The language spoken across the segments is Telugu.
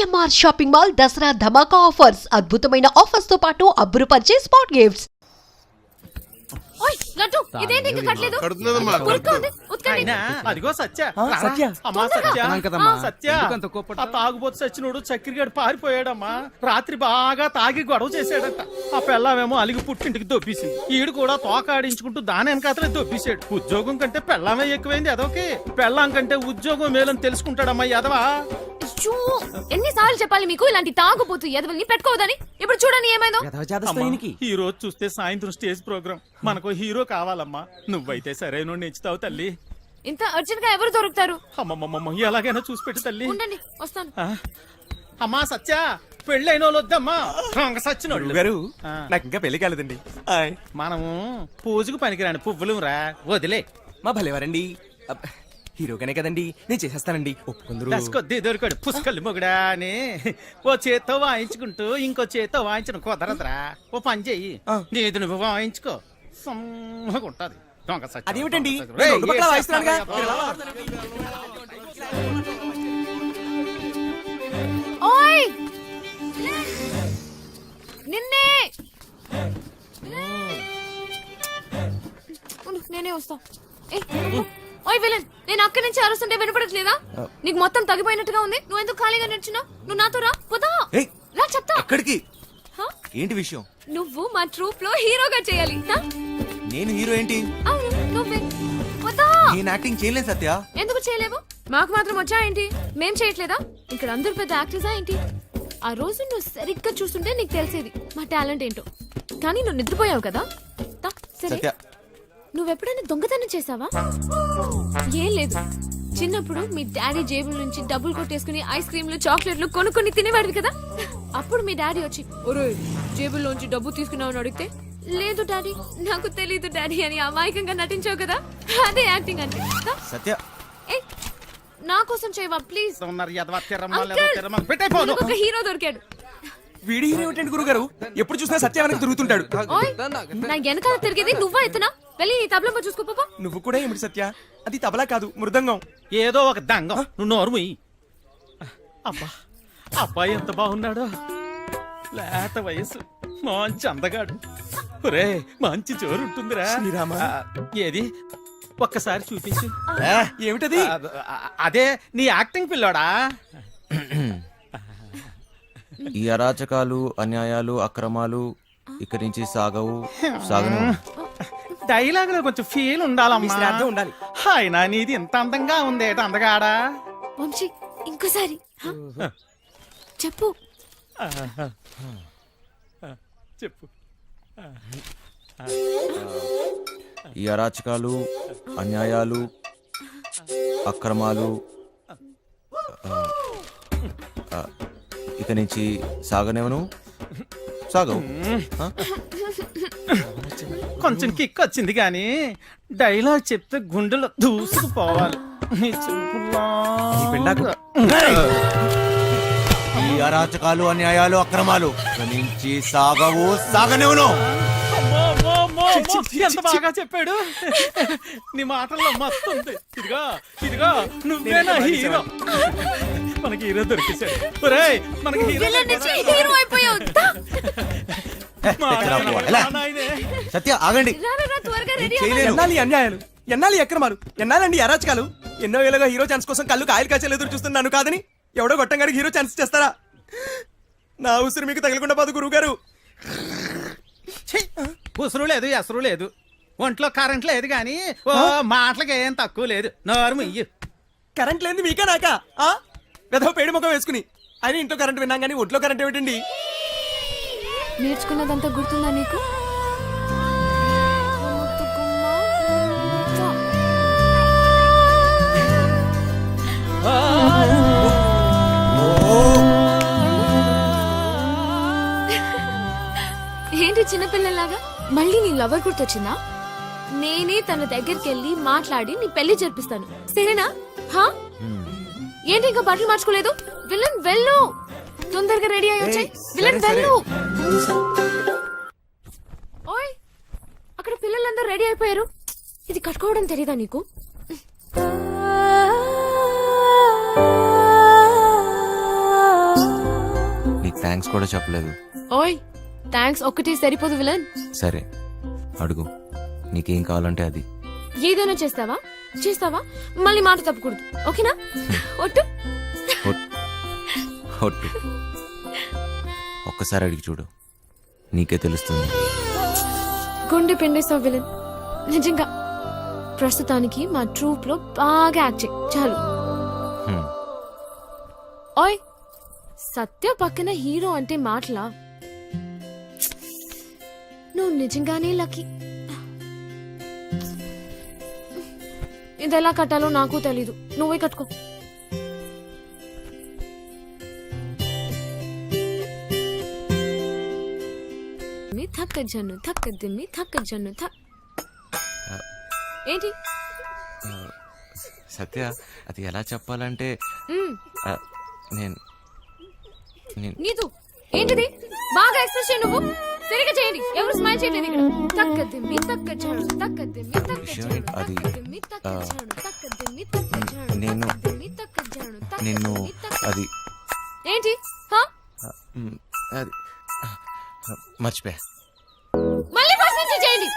CMR shopping mall Dasara Dhamaka offers అద్భుతమైన ఆఫర్స్తో పాటు అబ్బురుపరిచే స్పాట్ గిఫ్ట్స్ ఓయ్ లడ్డు ఇదేంటి ఇంకా కట్టలేదు? కడుతున్నదమ్మా, ఉరుకు ఉంది, ఉతకండి. అయినా అదిగో సత్య. ఆ, రారా. సత్య. అమ్మా సత్య. అన్నాను కదమ్మా. ఆ, సత్య. ఎందుకంత కోపడతావ్? ఆ తాగుబోతు సచ్చినోడు చక్కెరగాడు పారిపోయాడమ్మా. రాత్రి బాగా తాగి గొడవ చేశాడట. ఆ పెళ్ళామేమో అలిగి పుట్టింటికి దొబ్బేసింది. ఈడు కూడా తోక ఆడించుకుంటూ దాని వెనకాతలే దొబ్బేశాడు. ఉద్యోగం కంటే పెళ్ళామే ఎక్కువైంది అదొకే పెళ్ళాం కంటే ఉద్యోగం మేలని తెలుసుకుంటాడమ్మా యదవా. అయ్యో, ఎన్నిసార్లు చెప్పాలి మీకు ఇలాంటి తాగుపోతు ఎదవల్ని పెట్టుకోవద్దని? ఇప్పుడు చూడండి ఏమైందో. అమ్మా, ఈ రోజు చూస్తే సాయంత్రం స్టేజ్ ప్రోగ్రామ్ మనకు హీరో కావాలమ్మా. నువ్వైతే సరైన నెచ్చుతావు తల్లి. ఇంత అర్జెంట్గా ఎవరు దొరుకుతారు? అమ్మమ్మమ్మ ఎలాగైనా చూసి పెట్టు తల్లి. ఉండండి వస్తాను? అమ్మా సత్య పెళ్ళైన వాళ్ళు వద్దమ్మా. సచ్చినోళ్ళు గారు. నాకు ఇంకా పెళ్ళి కాలేదండి. మనము పూజకు పనికిరాని పువ్వులు రా. వదిలే. మా భలేవారండి. అబ్బ, హీరోగానే కదండి. నేను చేసేస్తానండి. ఒప్పుకుందరు. దశకొద్ది దొరికాడు పుష్కలు మొగుడా అని ఓ చేత్తో వాయించుకుంటూ ఇంకో చేత్తో వాయించడం కుదరదురా. ఓ పని చెయ్యి. నీది నువ్వు వాయించుకో. సమ్మగా ఉంటది దొంగ సచ్చిన అదేమిటండి దొంగ సచ్చిన. నేను రేయ్, రెండు పక్కలా ఏ వాయిస్తున్నానుగా. చేస్తావా? మీరు ఎలా వాడుతున్నారండి? ఓయ్ నిన్నే ఉండు, నేనే వస్తా. ఓయ్ విలన్ నేను అక్కడి నుంచి అరుస్తుంటే వినపడట్లేదా నీకు మొత్తం తగ్గిపోయినట్టుగా ఉంది నువ్వు ఎందుకు ఖాళీగా నిల్చున్నావు నువ్వు నాతో రా పోదా ఏయ్. రా చెప్తా ఎక్కడికి హ? ఏంటి విషయం నువ్వు మా ట్రూప్లో హీరోగా చేయాలి హ? నేను హీరో ఏంటి? అవును నువ్వే. పోదా నేను యాక్టింగ్ చేయలేను సత్య. ఎందుకు చేయలేవు? మాకు మాత్రం వచ్చా ఏంటి? మేం చేయట్లేదా? ఇక్కడ అందరు పెద్ద యాక్టర్సా ఏంటి? ఆ రోజు నువ్వు సరిగ్గా చూస్తుంటే నీకు తెలిసేది మా టాలెంట్ ఏంటో. కానీ నువ్వు నిద్రపోయావు కదా? తా, సరే. సత్య. నువ్వెప్పుడైనా దొంగతనం చేసావా? ఏం లేదు. చిన్నప్పుడు మీ డాడీ జేబుల నుంచి డబ్బులు కొట్టేసుకుని ఐస్ క్రీమ్లు చాక్లెట్లు కొనుక్కొని తినేవాడివి కదా? అప్పుడు మీ డాడీ వచ్చి ఒరే జేబుల్లోంచి డబ్బు తీసుకున్నావు అని అడిగితే లేదు డాడీ. నాకు తెలీదు డాడీ అని అమాయకంగా నటించావు కదా? అదే యాక్టింగ్ అంటే. సత్య. నా కోసం చేయవా ప్లీజ్? ఒక హీరో దొరికాడు. వీడి హీరో ఏమిటండి గురుగారు? ఎప్పుడు చూసినా సత్య వెనక తిరుగుతుంటాడు. నా వెనకాల తిరిగేది నువ్వా ఎత్తునా వెళ్ళి ఈ తబలమ్మ చూసుకో పాపా. నువ్వు కూడా ఏమిటి సత్య? అది తబలా కాదు మృదంగం. ఏదో ఒక దంగం. నువ్వు నోరు అబ్బా అబ్బాయి ఎంత బాగున్నాడో. లేత వయసు. మంచి అందగాడు. ఒరే మంచి జోరు ఉంటుందిరా శ్రీరామ. ఏది? ఒక్కసారి చూపించు. ఏమిటది? అదే నీ యాక్టింగ్ పిల్లోడా? ఈ అరాచకాలు అన్యాయాలు అక్రమాలు ఇక్కడి నుంచి సాగవు సాగను డైలాగ్లో కొంచెం ఫీల్ శ్రాద్ధం ఉండాలి. అయినా నీది ఇంత అందంగా ఉంది ఏట అందగాడా? వంశీ ఇంకోసారి? చెప్పు. చెప్పు. ఈ అరాచకాలు అన్యాయాలు అక్రమాలు ఇక నుంచి సాగనేవను సాగవు? కొంచెం కిక్ వచ్చింది కానీ డైలాగ్ చెప్తే గుండెలో దూసుకుపోవాలి. నీ చూపులా. అరాచకాలు అన్యాయాలు అక్రమాలు నుంచి సాగవు సాగనేవను ఎంత బాగా చెప్పాడు? నీ మాటల్లో మస్తు ఉంది. ఇదిగా ఇదిగా నువ్వేనా హీరో? మనకి హీరో దొరికేశాడు. మనకి హీరో అయిపోయావు? సత్య ఆగండి. ఎన్నాలి అన్యాయాలు? ఎన్నాలి అక్రమాలు? ఎన్నాలండి అరాచకాలు? ఎన్నో ఏళ్ళుగా హీరో ఛాన్స్ కోసం కళ్ళు కాయలు కాచేలు ఎదురు చూస్తున్నాను కాదని ఎవడో గొట్టంగాడికి హీరో ఛాన్స్ చేస్తారా నా ఉసిరి మీకు తగలకుండా పోదు గురువు గారు ఉసురు లేదు ఎసరు లేదు. ఒంట్లో కరెంట్ లేదు కానీ ఓ మాటలకి ఏం తక్కువ లేదు. నోరు ఇయ్యు కరెంట్ లేని మీకా నాకా? ఆ? వెధవ పేడి ముఖం వేసుకుని. అయినా ఇంట్లో కరెంట్ విన్నాం కానీ ఒంట్లో కరెంట్ ఏమిటండి? నేర్చుకున్నదంతా గుర్తుందా నీకు? మళ్ళీ నీ లవర్ గుర్తొచ్చిందా? నేనే తన దగ్గరికి వెళ్ళి మాట్లాడి నీ పెళ్ళి జరిపిస్తాను. సరేనా? హా? ఏంటి ఇంకా బట్టలు మార్చుకోలేదు? విలన్ వెళ్ళు! తొందరగా రెడీ అయ్యి వచ్చాయి. విలన్. వెళ్ళు! ఓయ్! అక్కడ పిల్లలందరూ రెడీ అయిపోయారు. ఇది కట్టుకోవడం తెలీదా నీకు? థ్యాంక్స్ కూడా చెప్పలేదు. ఓయ్! థ్యాంక్స్ ఒక్కటి సరిపోదు విలన్. సరే అడుగు. నీకేం కావాలంటే అది. ఏదైనా చేస్తావా? చేస్తావా? మళ్ళీ మాట తప్పకూడదు. ఓకేనా? ఒట్టు. ఒట్- ఒట్టు. ఒక్కసారి అడిగి చూడు. నీకే తెలుస్తుంది. గుండె పిండేస్తావు విలన్. నిజంగా. ప్రస్తుతానికి మా ట్రూప్లో బాగా యాక్ట్ చేయి. చాలు. ఓయ్ సత్య పక్కన హీరో అంటే మాటలా? నువ్వు నిజంగానే లక్కీ. ఇది ఎలా కట్టాలో నాకు తెలీదు. నువ్వే కట్టుకో. థక్క జన్ను థక్క దిమ్మి థక్క జన్ను థ ఏంటి? సత్య అది ఎలా చెప్పాలంటే నేను నీతు ఏంటిది? బాగా ఎక్స్ప్రెస్ చేయి నువ్వు. సరిగా చేయండి ఎవరు స్మైల్ చేయలేదు ఇక్కడ తక్క దిమ్మి తక్క చాడు తక్క దిమ్మి తక్క విషయం చాడు అది, తక్క దిమ్మి తక్క ఆ, చాడు తక్క దిమ్మి తక్క చాడు నేను నిన్ను అది ఏంటి హా అది మర్చిపోయా మళ్ళీ ఫస్ట్ నుంచి చేయండి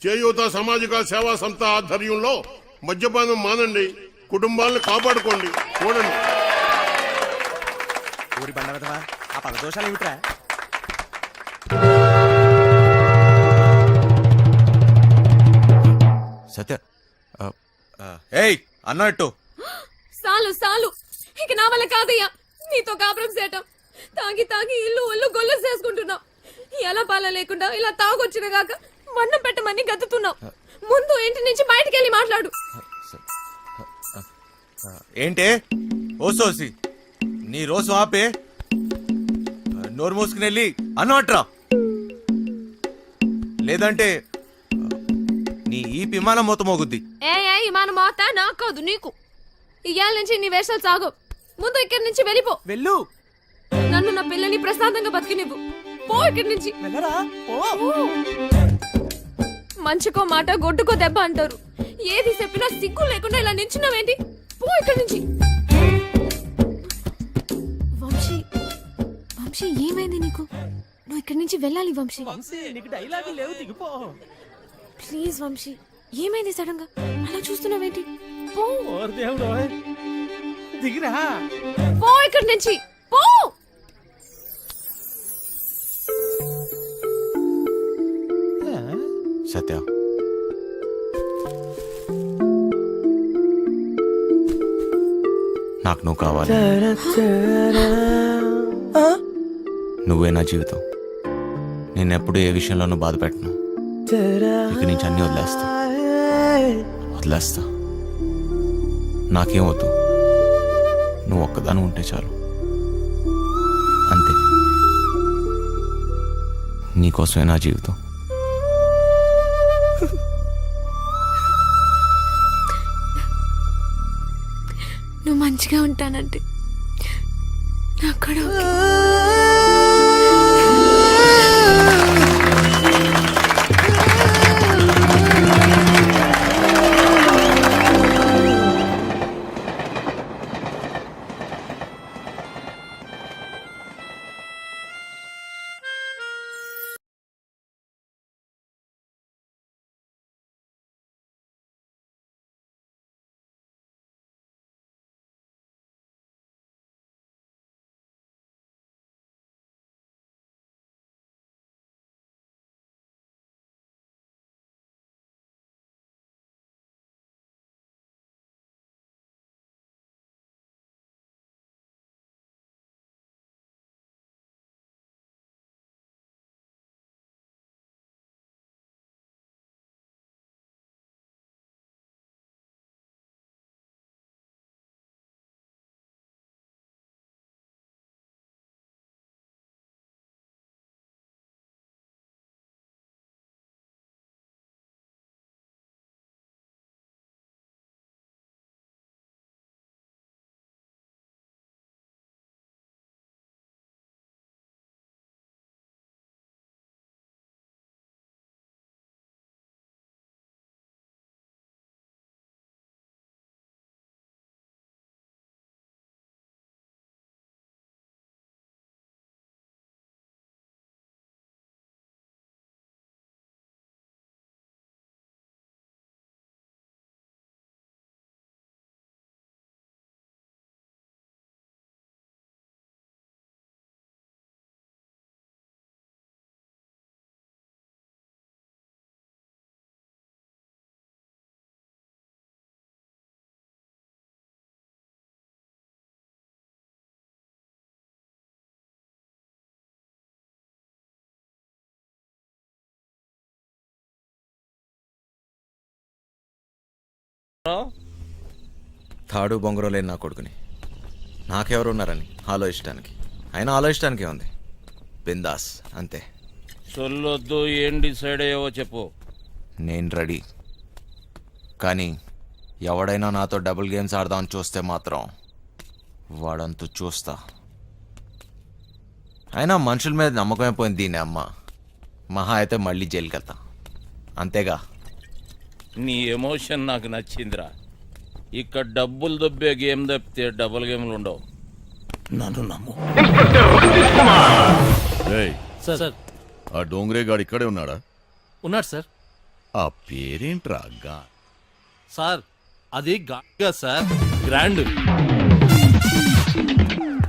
చేయూత సామాజిక సేవా సంస్థ ఆధ్వర్యంలో మద్యపానం మానండి కుటుంబాలను కాపాడుకోండి. చూడండి. ఊరి బండ వెధవా, ఆ పద దోషాలు ఏమిట్రా? సత్య ఆ, ఏయ్ అన్నట్టు సాలు సాలు. ఇక నా వల్ల కాదయ్యా. నీతో కాపురం చేయటం. తాగి తాగి ఇల్లు ఒళ్ళు గొల్లు చేసుకుంటున్నావు ఎలా పాల లేకుండా ఇలా తాగొచ్చిన గాక మన్నం పెట్టమని గతుతున్నావు ముందు ఇంటి నుంచి బయటికి వెళ్ళి మాట్లాడు. ఏంటే? ఓ సోసి నీ రోజు ఆపే. నోరు మూసుకుని వెళ్ళి అన్నట్రా. లేదంటే నీ ఈ విమానం మొత్తం మోగుద్ది. ఏ ఏ మన మాత నాకు కాదు నీకు. ఇవాళ నుంచి నీ వేషాలు సాగు. ముందు ఇక్కడి నుంచి వెళ్ళిపో. వెళ్ళు. నన్ను నా పిల్లని ప్రశాంతంగా బతికినివ్వు. పో ఇక్కడి నుంచి. మంచికో మాట గొడ్డుకో దెబ్బ అంటారు. ఏది చెప్పినా సిగ్గు లేకుండా ఇలా నించున్నావేంటి? పో ఇక్కడి నుంచి. వంశీ వంశీ ఏమైంది నీకు? నువ్వు ఇక్కడి నుంచి వెళ్ళాలి వంశీ. వంశీ నీకు డైలాగ్ లేవు దిగిపో ప్లీజ్ వంశీ ఏమైంది సడన్గా? అలా చూస్తున్నావేంటి? పో. ఓర్ దేవుడు దిగిరా. పో ఇక్కడి నుంచి. పో. సత్య నాకు నువ్వు కావాలి. నువ్వే నా జీవితం. నేను ఎప్పుడు ఏ విషయంలోనూ బాధ పెట్టను ఇక నుంచి అన్ని వదిలేస్తా. వదిలేస్తా. నాకేం వద్దు. నువ్వు ఒక్కదాని ఉంటే చాలు. అంతే. నీకోసమే నా జీవితం. మంచిగా అక్కడ తాడు బొంగరం లేని నా కొడుకుని. నాకెవరున్నారని ఆలోచించడానికి అయినా ఆలోచించడానికి ఉంది. బిందాస్ అంతే. సొల్లొద్దు ఏం డిసైడ్ అయ్యావో చెప్పు. నేను రెడీ. కానీ ఎవడైనా నాతో డబుల్ గేమ్స్ ఆడదామని చూస్తే మాత్రం వాడంతు చూస్తా. అయినా మనుషుల మీద నమ్మకమే పోయింది దీని అమ్మ. మహా అయితే మళ్ళీ జైలుకి వెళ్తా అంతేగా. నీ ఎమోషన్ నాకు నచ్చిందిరా. ఇక్కడ డబ్బులు దొబ్బే గేమ్ తప్పితే డబుల్ గేమ్లు ఉండవు. నన్ను నమ్ము. ఏయ్, సార్ ఆ డోంగ్రే గాడు ఇక్కడే ఉన్నాడా? ఉన్నాడు సార్. ఆ పేరేంట్రా గా? సార్ అది గా సార్. గ్రాండ్.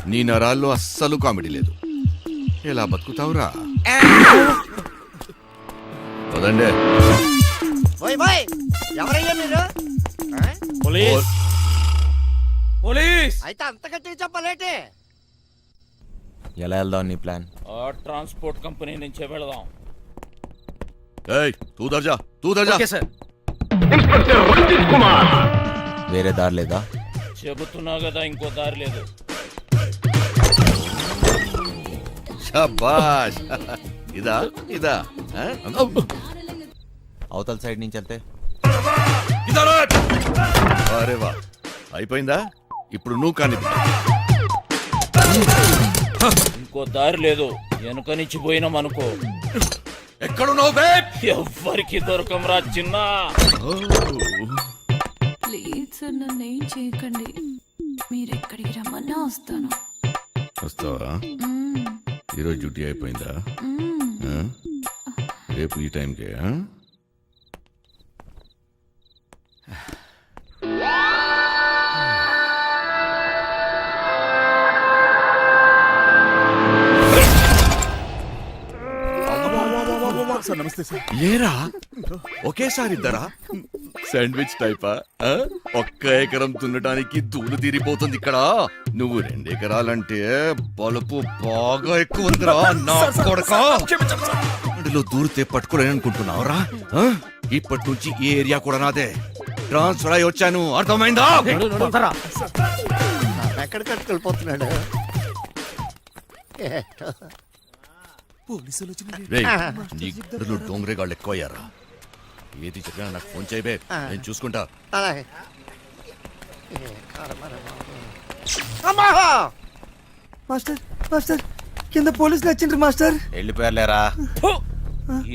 నీ నరాల్లో అస్సలు కామెడీ లేదు. ఎలా బతుకుతావురా? పదండే. ఎవరయ్యా మీరు? ఆ? పోలీస్. పోలీస్. అయితే అంత గట్టిగా చెప్పలేటే? ఎలా వెళ్దాం నీ ప్లాన్? ఆ ట్రాన్స్పోర్ట్ కంపెనీ నుంచే వెళదాం. ఏయ్ తూ దర్జా తూ దర్జా. Okay sir. వేరే దారి లేదా? చెబుతున్నా కదా ఇంకో దారి లేదు. ఇదా ఇదా ఆ? అవతల సైడ్ నుంచి వెళ్తే. అరే వా అయిపోయిందా? ఇప్పుడు నువ్వు కానీ ఇంకో దారి లేదు. వెనుక నుంచి పోయినాం అనుకో. ఎక్కడున్నావు ఎవ్వరికి దొరకంరా చిన్న. ప్లీజ్ సార్ నన్ను ఏం చేయకండి. మీరు ఎక్కడికి రమ్మన్నా వస్తాను. వస్తావా? ఈరోజు డ్యూటీ అయిపోయిందా? ఆ? రేపు ఈ టైంకే ఆ? ఏరా ఒకేసారి ఇద్దరా? శాండ్విచ్ టైపా? ఆ? ఒక్క ఎకరం దున్నడానికి ధూళి తీరిపోతుంది ఇక్కడ. నువ్వు రెండు ఎకరాలంటే బలుపు బాగా ఎక్కువ ఉందిరా నా కొడకా. అందులో దూరితే పట్టుకోలేని అనుకుంటున్నావురా ఆ? ఇప్పటి నుంచి ఈ ఏరియా కూడా నాదే. ట్రాన్స్ఫర్ అయి వచ్చాను. అర్థమైందా? ఎక్కడికి వెళ్ళిపోతున్నాడు ఏటో. రేయ్, నీ గుడ్డలు డోంగ్రే గాళ్ళు ఎక్కువ అయ్యారా ఏది చెప్పినా నాకు ఫోన్ చేయబే నేను చూసుకుంటా. అలాగే. అమ్మా! మాస్టర్ మాస్టర్ కింద పోలీసులు వచ్చిండ్రు మాస్టర్. వెళ్ళిపోయారులేరా? ఫు!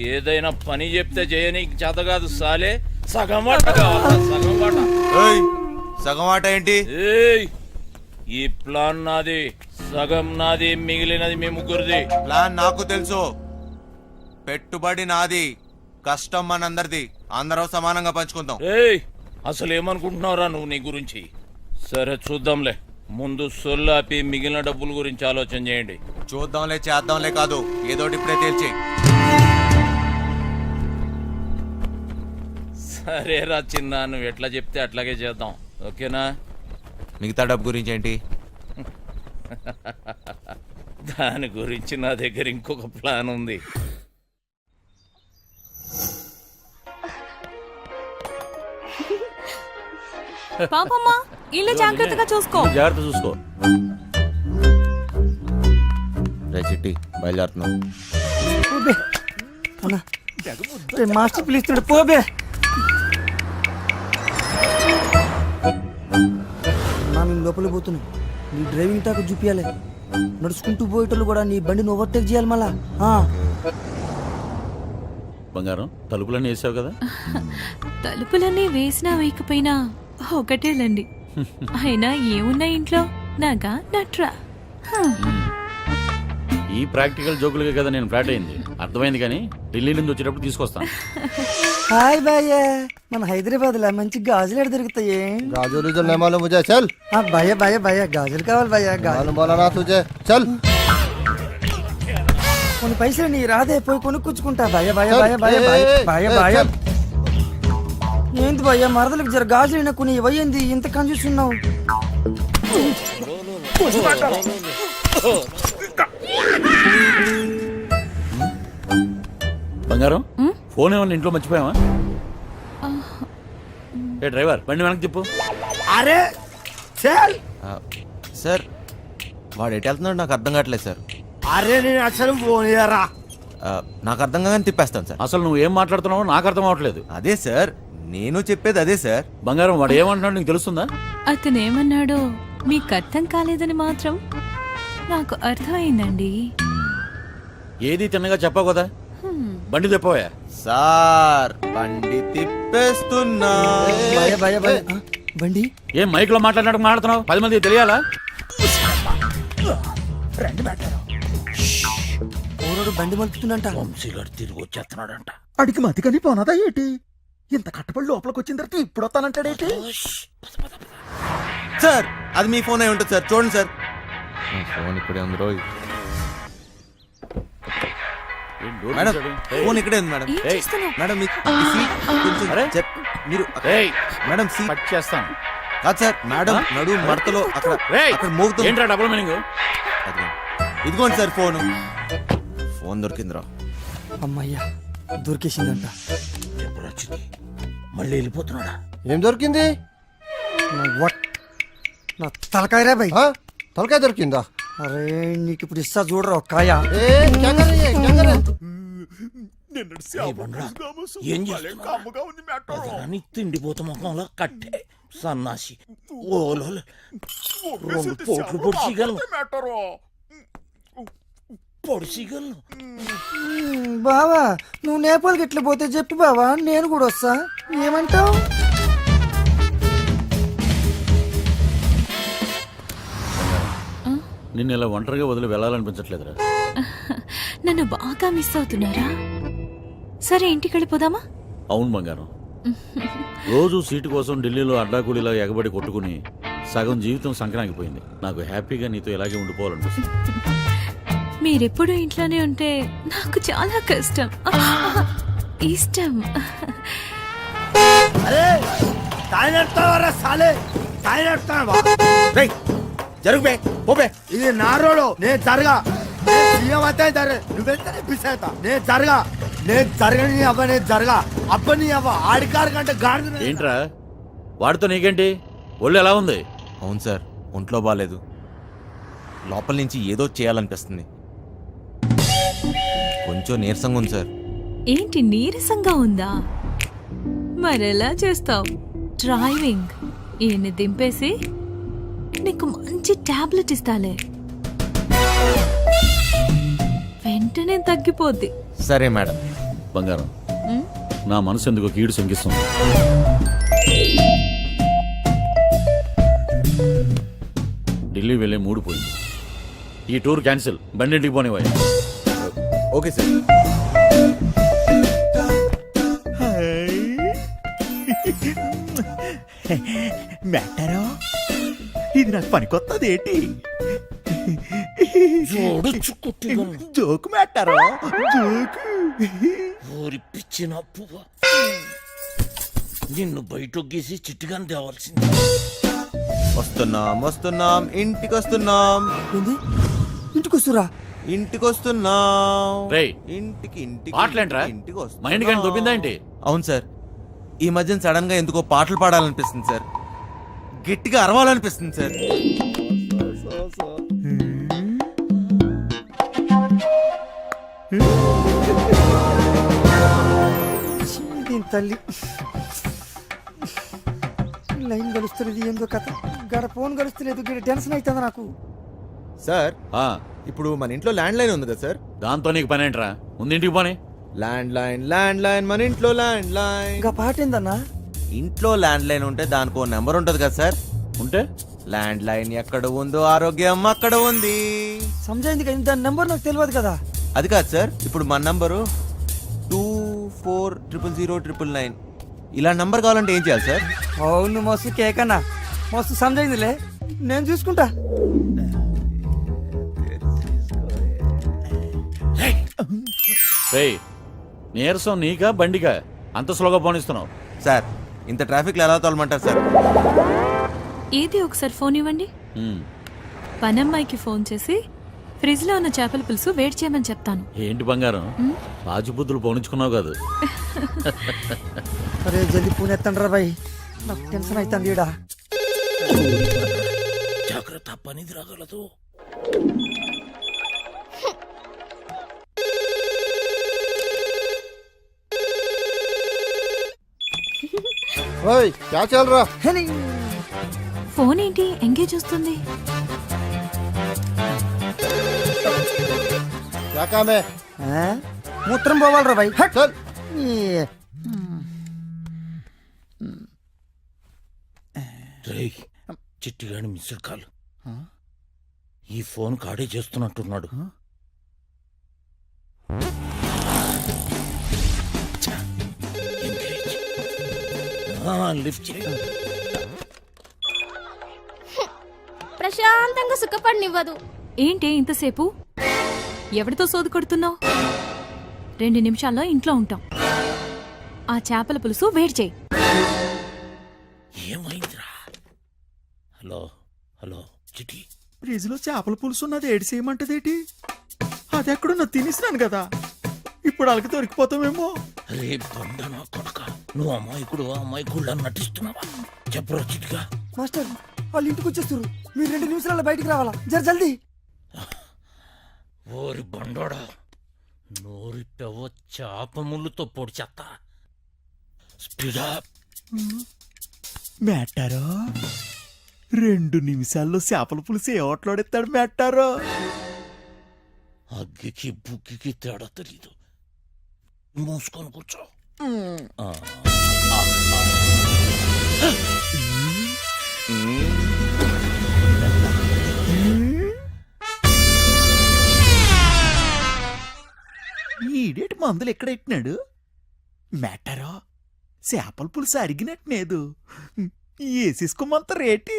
ఏదైనా పని చెప్తే చేయనీకి చేత కాదు సాలే సగం వాట కావాలా సగం వాట. ఏయ్, సగం ఆట ఏంటి? ఏయ్ ఈ ప్లాన్ నాది. సగం నాది మిగిలినది మీ ముగ్గురిది. ప్లాన్ నాకు తెలుసు. పెట్టుబడి నాది కష్టం మనందరిది. అందరం సమానంగా పంచుకుందాం. ఏయ్ అసలు ఏమనుకుంటున్నావురా నువ్వు నీ గురించి? సరే చూద్దాంలే. ముందు సొల్లాపి మిగిలిన డబ్బుల గురించి ఆలోచన చేయండి. చూద్దాంలే చేద్దాంలే కాదు. ఏదోటి ఇప్పుడే తేల్చి. సరేరా చిన్న నువ్వు ఎట్లా చెప్తే అట్లాగే చేద్దాం. ఓకేనా? మిగతా డబ్బు గురించి ఏంటి? దాని గురించి నా దగ్గర ఇంకొక ప్లాన్ ఉంది. పాపమ్మా ఇల్లు జాగ్రత్తగా చూసుకో. జాగ్రత్త చూసుకో. రే చిట్టి బయలుదేరుతున్నాం. మాస్టర్ పిలుస్తున్నాడు పోబే. లోపల పోతున్నాం నీ డ్రైవింగ్ టాక్ చూపించాలి నడుచుకుంటూ పోయేటోళ్ళు కూడా నీ బండిని ఓవర్టేక్ చేయాలి మళ్ళా. ఆ. బంగారం తలుపులన్నీ వేసావు కదా? తలుపులన్నీ వేసినా వేయకపోయినా ఒకటేలండి. అయినా ఏమున్నా ఇంట్లో? నాగా నట్రా. ఈ ప్రాక్టికల్ జోకులకే కదా నేను ఫ్లాట్ అయింది అర్థమైంది కానీ ఢిల్లీ నుంచి వచ్చేటప్పుడు తీసుకొస్తాను హాయ్ బాయ్య మన హైదరాబాద్ లో మంచి గాజులు ఎడ దొరుకుతాయి गाजर उजर नहीं मालूम मुझे चल ఆ, భయ్య భయ్య భయ్య గాజులు కావాలి భయ్య గాజులు मालूम बोला ना तुझे चल కొన్ని పైసలు నీ రాదే పోయి కొనుక్కుంటా భయ భయ భయ భయ ఏ, భయ ఏ, ఏ, భయ ఏ, భయ చల్. ఏంది భయ్య మరదలకు జర గాజులు కొన్ని ఇవ్వయింది ఇంత కన్ఫ్యూస్తున్నావు బంగారం? ఫోన్ ఏమన్నా ఇంట్లో మర్చిపోయావా? ఏ డ్రైవర్ బండి వెనక్కి తిప్పు. అరే చల్ ఆ, సార్ వాడు ఎటు వెళ్తున్నాడు నాకు అర్థం కావట్లేదు సార్. అరే నేను అసలు పోనీయరా. ఆ, నాకు అర్థం కాగానే తిప్పేస్తాను సార్. అసలు నువ్వు ఏం మాట్లాడుతున్నావో నాకు అర్థం అవ్వట్లేదు అదే సార్. నేను చెప్పేది అదే సార్. బంగారం వాడు ఏమంటున్నాడు నీకు తెలుస్తుందా? అతను ఏమన్నాడో మీకు అర్థం కాలేదని మాత్రం నాకు అర్థమైందండి. ఏది తిన్నగా చెప్పావు కదా? బండి తిప్పవా సార్ బండి తిప్పేస్తున్నా. భయ భయ భయ. ఆ, బండి? ఏం మైక్లో మాట్లాడినట్టు మాట్లాడుతున్నావు? పది మంది తెలియాలా? ఓరోడు బండి మలుపుతుందంట. వంశీగాడు తిరిగి వచ్చేస్తున్నాడంట. అడిగి మతికని పోనదా ఏంటి? ఇంత కట్టబడి లోపలికి వచ్చిన తర్వాత ఇప్పుడు వస్తానంటాడేంటి సార్ అది మీ ఫోన్ అయి ఉంటుంది సార్. చూడండి సార్. ఫోన్ ఇక్కడే ఉంది రోజు మేడం? ఫోన్ ఇక్కడే ఉంది మేడం. మేడం మీ మీ సీట్ కొంచెం అరే. చెప్- మీరు ఏయ్, మేడం సీట్ కట్ చేస్తాను. కాదు సార్ మేడం? నడు మడతలో అక్కడ రేయ్, అక్కడ మోగుతుంది. ఏంట్రా డబుల్ మీనింగ్ అదిగో. ఇదిగోండి సార్ ఫోన్. ఫోన్ దొరికిందిరా. అమ్మయ్యా దొరికేసిందంట. ఎప్పుడు వచ్చింది? మళ్ళీ వెళ్ళిపోతున్నాడా? ఏం దొరికింది? నా వట్ నా తలకాయ రే భయ్ ఆ? తలకాయ దొరికిందా? అరే నీకు ఇప్పుడు ఇస్తా చూడరా ఒక్కాయ ఏం తిండిపోతా ముఖంలో కట్టే సన్నాసి. ఓలో రెండు పోట్లు పొడిచిగలను పొడిచిగలను బావా నువ్వు నేపాల్కి ఎట్లా పోతే చెప్పు బావా నేను కూడా వస్తా. ఏమంటావు? నిన్ను ఇలా ఒంటరిగా వదిలి వెళ్ళాలనిపించట్లేదురా. నన్ను బాగా మిస్ అవుతున్నారా? సరే ఇంటికి వెళ్ళిపోదామా? అవును బంగారం. రోజు సీటు కోసం ఢిల్లీలో అడ్డాకూలీలా ఎగబడి కొట్టుకుని సగం జీవితం సంక్రాంతిపోయింది నాకు హ్యాపీగా నీతో ఇలాగే ఉండిపోవాలనిపిస్తుంది. మీరెప్పుడు ఇంట్లోనే ఉంటే నాకు చాలా కష్టం. ఇష్టం. జరుగు పోబే ఇది నా రోడు నేను జరగా. నేను సీఎం అయితే జరగ నువ్వెంతనే పిస్ అవుతా నేను జరగా. నేను జరగని అవ్వ నేను జరగా. అబ్బని అవ్వ ఆడికారు కంటే గాడిద ఏంట్రా? వాడితో నీకేంటి? ఒళ్ళు ఎలా ఉంది? అవును సార్ ఒంట్లో బాగాలేదు లోపల నుంచి ఏదో చేయాలనిపిస్తుంది. కొంచెం నీరసంగా ఉంది సార్. ఏంటి నీరసంగా ఉందా? మరెలా చేస్తావు? డ్రైవింగ్. ఈయన్ని దింపేసి నీకు మంచి టాబ్లెట్ ఇస్తాలే. వెంటనే తగ్గిపోద్ది. సరే మేడం. బంగారం నా మనసు ఎందుకు కీడు శంకిస్తుంది. ఢిల్లీ వెళ్ళే మూడు పోయింది. ఈ టూర్ క్యాన్సిల్ బండింటికి పోనివ్వాలి ఓకే సార్. మెట్టరో ఇది నాకు పనికొత్తది ఏంటి? జోకు మెట్టరో జోకు. ఊరి పిచ్చిన పువ్వ. నిన్ను బయటకు గీసి చిట్టుగాని తేవాల్సింది. వస్తున్నాం వస్తున్నాం ఇంటికి వస్తున్నాం ఏంది? ఇంటికి వస్తురా ఇంటికి వస్తున్నాం రేయ్, ఇంటికి ఇంటికి పాటలేంట్రా ఇంటికి వస్తున్నాం. మైండ్ కానీ దొబ్బిందా ఏంటి? అవును సార్. ఈ మధ్యన సడన్గా ఎందుకో పాటలు పాడాలనిపిస్తుంది సార్. గట్టిగా అరవాలనిపిస్తుంది సార్. దీని తల్లి. లైన్ గలుస్తున్నది ఏందో కథ. గడ ఫోన్ గలుస్తలేదు గడ టెన్షన్ అవుతుంది నాకు. సార్ ఆ, ఇప్పుడు మన ఇంట్లో ల్యాండ్ లైన్ ఉంది కదా సార్? దాంతో నీకు పని ఏంట్రా ముందు ఇంటికి పోనీ. ల్యాండ్ లైన్ ల్యాండ్ లైన్ మన ఇంట్లో ల్యాండ్ లైన్ ఇంకా పాట ఏందన్నా ఇంట్లో ల్యాండ్ లైన్ ఉంటే దానికో నెంబర్ ఉంటది కదా సార్? ఉంటే? ల్యాండ్ లైన్ ఎక్కడ ఉందో ఆరోగ్యం అక్కడ ఉంది. సమజైంది కదా దాని నెంబర్ నాకు తెలియదు కదా? అది కాదు సార్ ఇప్పుడు మన number two four triple zero triple nine. ఇలా నంబర్ కావాలంటే ఏం చేయాలి సార్? అవును మస్తు కేకన్నా మస్తు సమజైందిలే నేను చూసుకుంటా. రేయ్ నీరసం నీకా బండికా? అంత స్లోగా పోనిస్తున్నావు. సార్ ఇంత ట్రాఫిక్లో ఎలా తోలమంటారు సార్? ఏది ఒకసారి ఫోన్ ఇవ్వండి. పనమ్మాయికి ఫోన్ చేసి ఫ్రిడ్జ్లో ఉన్న చేపల పులుసు వేడి చేయమని చెప్తాను. ఏంటి బంగారం? రాజుబుద్ధులు పోనించుకున్నావు కాదు. అరే జల్దీ పూణె ఎత్తండి రా బాయ్. నాకు టెన్షన్ అవుతుంది జాగ్రత్త పని రాగలదు ఓయ్ క్యా చల్ రా ఫోన్ ఏంటి ఎంగేజ్ వస్తుంది క్యా కామ్? మూత్రం పోవాలరా భయ్ చల్. రేయ్ చిట్టిగాని మిస్డ్ కాల్. ఈ ఫోన్ కాడే చేస్తున్నట్టున్నాడు. లిఫ్ట్ ప్రశాంతంగా సుఖపడినివ్వదు. ఏంటి ఇంతసేపు? ఎవరితో సోదు కొడుతున్నావు? రెండు నిమిషాల్లో ఇంట్లో ఉంటాం. ఆ చేపల పులుసు వేడి చేయి. ఏమైందిరా? Hello hello Chitti. ఫ్రిడ్జ్లో చేపల పులుసు ఉన్నది ఏడు చేయమంటదేటి? అది ఎక్కడున్నా తినేసినాను కదా. ఇప్పుడు అలకి దొరికిపోతామేమో. కొడక. నువ్వు అమాయకుడు అమాయకుడు నటిస్తున్నావా చెప్పరా చిటిగా మాస్టర్ వాళ్ళు ఇంటికి వచ్చేస్తారు మీరు రెండు నిమిషాల్లో బయటికి రావాలా? జర జల్దీ. ఓరి బండోడా నోరిట్టవో చాప ముళ్ళుతో పొడి చెత్త. స్పీడా మెట్టారో రెండు నిమిషాల్లో చేపల పులుసు ఏ ఓట్లాడెత్తాడు మెట్టారో అగ్గికి బుగ్గికి తేడా తెలీదు. మూసుకొని కూర్చో. ఈడేటి మందులు ఎక్కడ ఎట్టినాడు మెట్టారో చేపల పులుసు అరిగినట్లేదు వేసేసుకోమంత రేటి.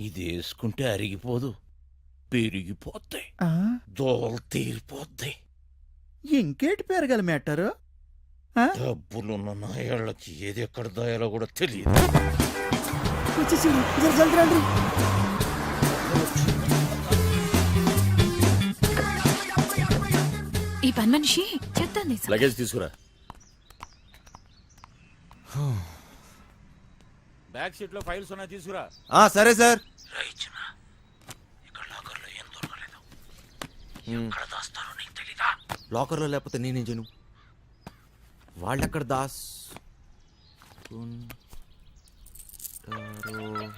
ఇది వేసుకుంటే అరిగిపోదు. పెరిగిపోద్ది ఆ, దోలు తీరిపోద్ది ఇంకేటి పెరగాలి మెట్టారు డబ్బులున్న నాయాళ్ళకి ఏది ఎక్కడ దాయాలో కూడా తెలియదు. ఈ పని మనిషి చెప్తాను లగేజ్ తీసుకురా. బ్యాక్ సీట్లో ఫైల్స్ ఉన్నాయి తీసుకురా. ఆ, సరే సార్. ఇక్కడ లాకర్లో ఏం దొరకలేదు. ఎక్కడ దాస్తారో నీకు లాకర్లో లేకపోతే నేనేం చేయను? వాళ్ళెక్కడ దాస్? ఉంటారో